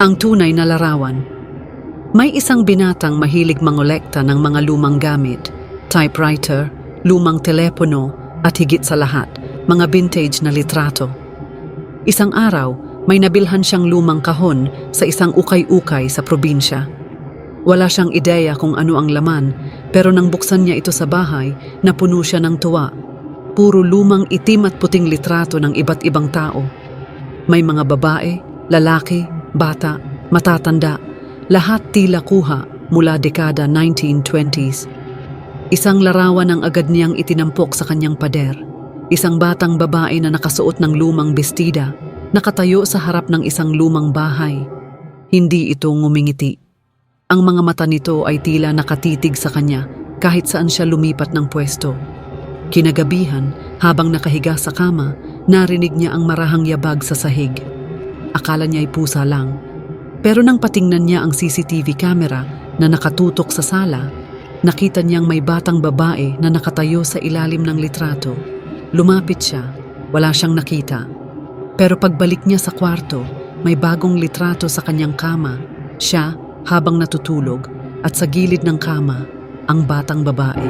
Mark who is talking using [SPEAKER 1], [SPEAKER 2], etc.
[SPEAKER 1] Ang tunay na larawan. May isang binatang mahilig mangolekta ng mga lumang gamit, typewriter, lumang telepono, at higit sa lahat, mga vintage na litrato. Isang araw, may nabilhan siyang lumang kahon sa isang ukay-ukay sa probinsya. Wala siyang ideya kung ano ang laman, pero nang buksan niya ito sa bahay, napuno siya ng tuwa. Puro lumang itim at puting litrato ng iba't ibang tao. May mga babae, lalaki, bata, matatanda, lahat tila kuha mula dekada 1920s. Isang larawan ang agad niyang itinampok sa kanyang pader. Isang batang babae na nakasuot ng lumang bestida, nakatayo sa harap ng isang lumang bahay. Hindi ito ngumingiti. Ang mga mata nito ay tila nakatitig sa kanya kahit saan siya lumipat ng pwesto. Kinagabihan, habang nakahiga sa kama, narinig niya ang marahang yabag sa sahig. Akala niya ay pusa lang. Pero nang patingnan niya ang CCTV camera na nakatutok sa sala, nakita niyang may batang babae na nakatayo sa ilalim ng litrato. Lumapit siya, wala siyang nakita. Pero pagbalik niya sa kwarto, may bagong litrato sa kanyang kama. Siya habang natutulog at sa gilid ng kama, ang batang babae.